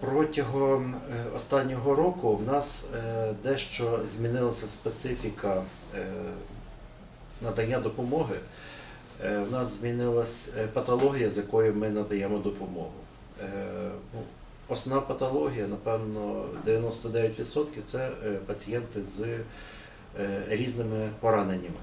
Протягом е, останнього року в нас е, дещо змінилася специфіка е, надання допомоги. В нас змінилась патологія, з якою ми надаємо допомогу. Ну, основна патологія, напевно, 99% це пацієнти з різними пораненнями.